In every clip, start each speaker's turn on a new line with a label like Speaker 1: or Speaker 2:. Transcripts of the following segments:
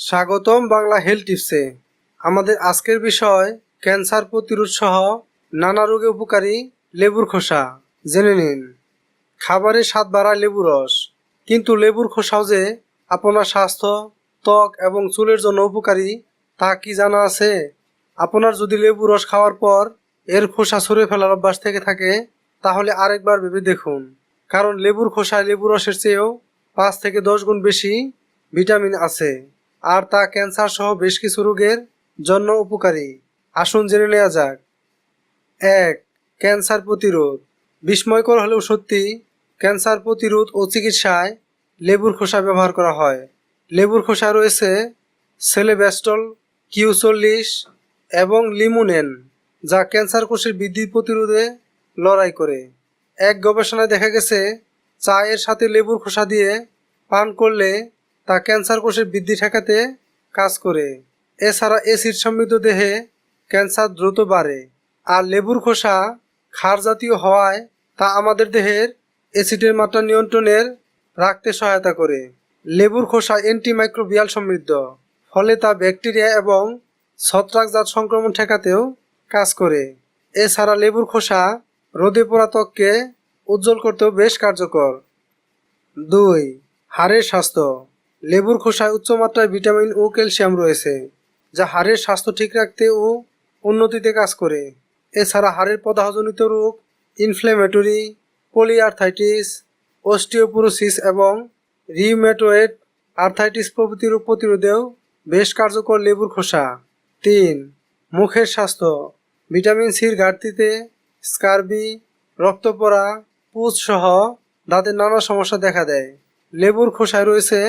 Speaker 1: স্বাগতম বাংলা হেলথ টিপসে। আমাদের আজকের বিষয়, ক্যান্সার প্রতিরোধ সহ নানা রোগে উপকারী লেবুর খোসা। জেনে নিন। খাবারের স্বাদ বাড়ায় লেবু রস। কিন্তু লেবুর খোসাও যে আপনার স্বাস্থ্য, ত্বক এবং চুলের জন্য উপকারী, তা কি জানা আছে? আপনার যদি লেবু রস খাওয়ার পর এর খোসা ছুঁড়ে ফেলার অভ্যাস থেকে থাকে, তাহলে আরেকবার ভেবে দেখুন। কারণ লেবুর খোসায় লেবু রসের চেয়েও পাঁচ থেকে দশ গুণ বেশি ভিটামিন আছে। আর তা ক্যান্সার সহ বেশ কিছু রোগের জন্য উপকারী। আসুন জেনে নেওয়া যাক। এক ক্যান্সার প্রতিরোধ। বিস্ময়কর হলেও সত্যি ক্যান্সার প্রতিরোধ ও চিকিৎসায় লেবুর খোসা ব্যবহার করা হয়। লেবুর খোসা রয়েছে সেলেব্যাস্টল কিউ চল্লিশ এবং লিমুনেন, যা ক্যান্সার কোষের বৃদ্ধি প্রতিরোধে লড়াই করে। এক গবেষণায় দেখা গেছে, চায়ের সাথে লেবুর খোসা দিয়ে পান করলে তা ক্যান্সার কোষের বৃদ্ধি ঠেকাতে কাজ করে। এছাড়া এসিড সমৃদ্ধ দেহে ক্যান্সার দ্রুত বাড়ে। আর লেবুর খোসা ক্ষার জাতীয় হওয়ায় তা আমাদের দেহের অ্যাসিডের মাত্রা নিয়ন্ত্রণের রাখতে সহায়তা করে। লেবুর খোসা অ্যান্টিমাইক্রোবিয়াল সমৃদ্ধ। ফলে তা ব্যাকটেরিয়া এবং ছত্রাকজাত সংক্রমণ ঠেকাতেও কাজ করে। এছাড়া লেবুর খোসা রোদে পোড়া ত্বককে উজ্জ্বল করতেও বেশ কার্যকর। দুই, হাড়ের স্বাস্থ্য। লেবুর খোসায় উচ্চমাত্রায় ভিটামিন ও ক্যালসিয়াম রয়েছে, যা হাড়ের স্বাস্থ্য ঠিক রাখতে ও উন্নতিতে কাজ করে। এছাড়া হাড়ের পদাহজনিত রোগ ইনফ্লেমেটরি পলিআর্থাইটিস অস্টিওপোরোসিস এবং রিউমেটোয়েড আর্থাইটিস প্রভৃতি রোগ প্রতিরোধেও বেশ কার্যকর লেবুর খোসা। তিন, মুখের স্বাস্থ্য। ভিটামিন সির ঘাটতিতে স্কারবি রক্ত পড়া পুজ সহ দাঁতের নানা সমস্যা দেখা দেয়। লেবুর খোসায় রয়েছে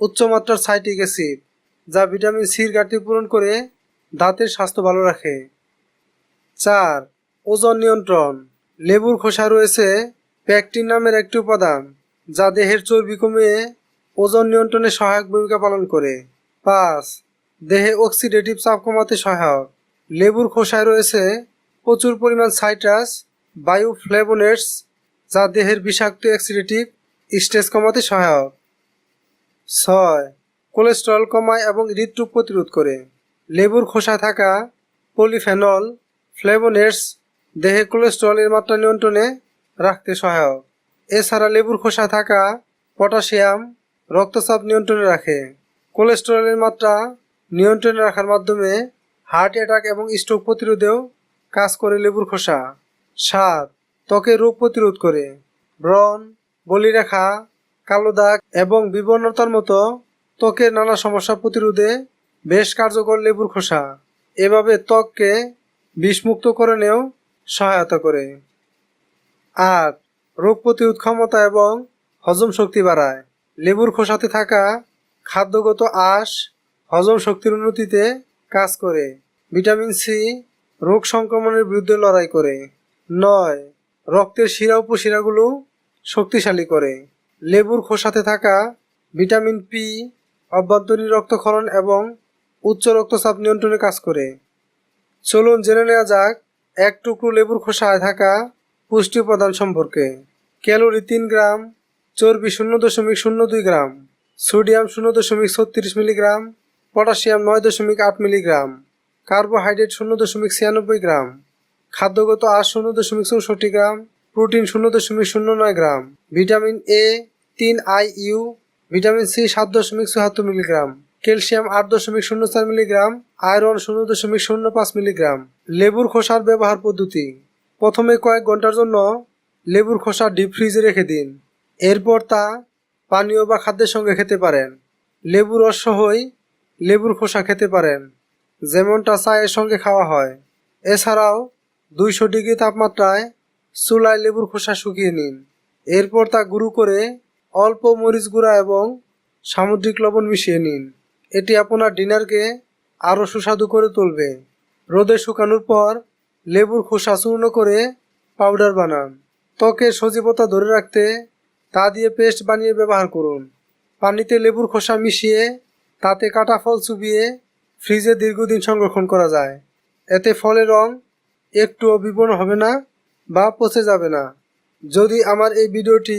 Speaker 1: উচ্চমাত্রার সাইটিক অ্যাসিড, যা ভিটামিন সির ঘাটতি পূরণ করে দাঁতের স্বাস্থ্য ভালো রাখে। চার, ওজন নিয়ন্ত্রণ। লেবুর খোসা রয়েছে প্যাকটিন নামের একটি উপাদান, যা দেহের চর্বি কমিয়ে ওজন নিয়ন্ত্রণে সহায়ক ভূমিকা পালন করে। পাঁচ, দেহে অক্সিডেটিভ চাপ কমাতে সহায়ক। লেবুর খোসায় রয়েছে প্রচুর পরিমাণ সাইট্রাস বায়ু ফ্লেভোনেটস যা দেহের বিষাক্ত অ্যাক্সিডেটিভ স্ট্রেস কমাতে সহায়ক। ছয়, কোলেস্টেরল কমায় এবং হৃদরোগ প্রতিরোধ করে। লেবুর খোসা থাকা পলিফেনল ফ্লেভোনেটস দেহে কোলেস্টেরলের মাত্রা নিয়ন্ত্রণে রাখতে সহায়ক। এছাড়া লেবুর খোসা থাকা পটাশিয়াম রক্তচাপ নিয়ন্ত্রণে রাখে। কোলেস্টেরলের মাত্রা নিয়ন্ত্রণে রাখার মাধ্যমে হার্ট অ্যাটাক এবং স্ট্রোক প্রতিরোধেও কাজ করে লেবুর খোসা। সাত ত্বকের রোগ প্রতিরোধ করে। ব্রণ, বলিরেখা কালো দাগ এবং বিবর্ণতার মতো ত্বকের নানা সমস্যা প্রতিরোধে বেশ কার্যকর লেবুর খোসা। এভাবে ত্বককে বিষমুক্ত করে নেও সহায়তা করে। আর রোগ প্রতিরোধ ক্ষমতা এবং হজম শক্তি বাড়ায়। লেবুর খোসাতে থাকা খাদ্যগত আঁশ হজম শক্তির উন্নতিতে কাজ করে। ভিটামিন সি রোগ সংক্রমণের বিরুদ্ধে লড়াই করে। নয়, রক্তের শিরা উপশিরাগুলো শক্তিশালী করে। লেবুর খোসাতে থাকা ভিটামিন পি, অভ্যন্তরীণ রক্তক্ষরণ এবং উচ্চ রক্তচাপ নিয়ন্ত্রণে কাজ করে। চলুন জেনে নেওয়া যাক এক টুকরো লেবুর খোসায় থাকা পুষ্টি উপাদান সম্পর্কে। ক্যালোরি তিন গ্রাম, চর্বি শূন্য দশমিক শূন্য দুই গ্রাম, সোডিয়াম শূন্য দশমিক ছত্রিশ মিলিগ্রাম, পটাশিয়াম নয় দশমিক আট মিলিগ্রাম, কার্বোহাইড্রেট শূন্য দশমিক ছিয়ানব্বই গ্রাম, খাদ্যগত আঁশ শূন্য দশমিক চৌষট্টি গ্রাম, প্রোটিন শূন্য দশমিক শূন্য নয় গ্রাম, ভিটামিন এ তিন আই ইউ ভিটামিন সি সাত দশমিক চুয়াত্তর মিলিগ্রাম, ক্যালসিয়াম আট দশমিক শূন্য চার মিলিগ্রাম, আয়রন শূন্য দশমিক শূন্য পাঁচ মিলিগ্রাম। লেবুর খোসার ব্যবহার পদ্ধতি। প্রথমে কয়েক ঘণ্টার জন্য লেবুর খোসা ডিপ ফ্রিজে রেখে দিন। এরপর তা পানীয় বা খাদ্যের সঙ্গে খেতে পারেন। লেবুর রস লেবুর খোসা খেতে পারেন। যেমনটা চায়ের সঙ্গে খাওয়া হয়। এছাড়াও দুইশো ডিগ্রি তাপমাত্রায় চুলায় লেবুর খোসা শুকিয়ে নিন। এরপর তা গুঁড়ো করে অল্প মরিচ গুঁড়া এবং সামুদ্রিক লবণ মিশিয়ে নিন। এটি আপনার ডিনারকে আরও সুস্বাদু করে তুলবে। রোদে শুকানোর পর লেবুর খোসা চূর্ণ করে পাউডার বানান। ত্বকের সজীবতা ধরে রাখতে তা দিয়ে পেস্ট বানিয়ে ব্যবহার করুন। পানিতে লেবুর খোসা মিশিয়ে তাতে কাটা ফল চুবিয়ে ফ্রিজে দীর্ঘদিন সংরক্ষণ করা যায়। এতে ফলের রং একটুও বিবর্ণ হবে না বা পচে যাবে না। যদি আমার এই ভিডিওটি